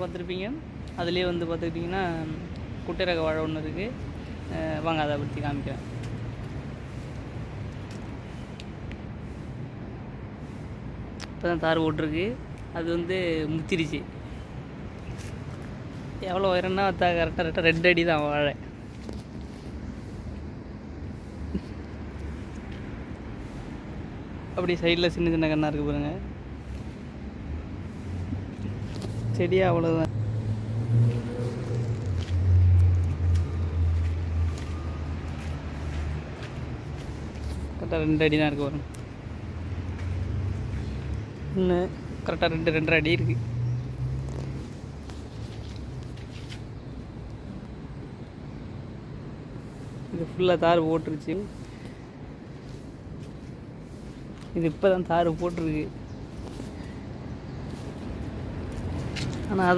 பார்த்துருப்பீங்க. அதுலேயே வந்து பார்த்துக்கிட்டிங்கன்னா குட்டை ரக வாழை ஒன்று இருக்குது வாங்க அதை பற்றி காமிக்கிறேன். இப்போ தான் தார் போட்டிருக்கு. அது வந்து முத்திருச்சு. எவ்வளோ உயரம்னா த கரெக்டாக கரெக்டாக ரெண்டு அடி தான் வாழை. அப்படி சைடில் சின்ன சின்ன கண்ணாக இருக்குது பாருங்கள் செடி அவ்வளோதான் கரெக்டாக ரெண்டு அடி தான் இருக்குது வரும் இன்னும் கரெக்டாக ரெண்டு ரெண்டரை அடி இருக்குது இது ஃபுல்லாக தார் போட்டுருச்சு. இது இப்போ தான் தார் போட்டிருக்கு. ஆனால் அதை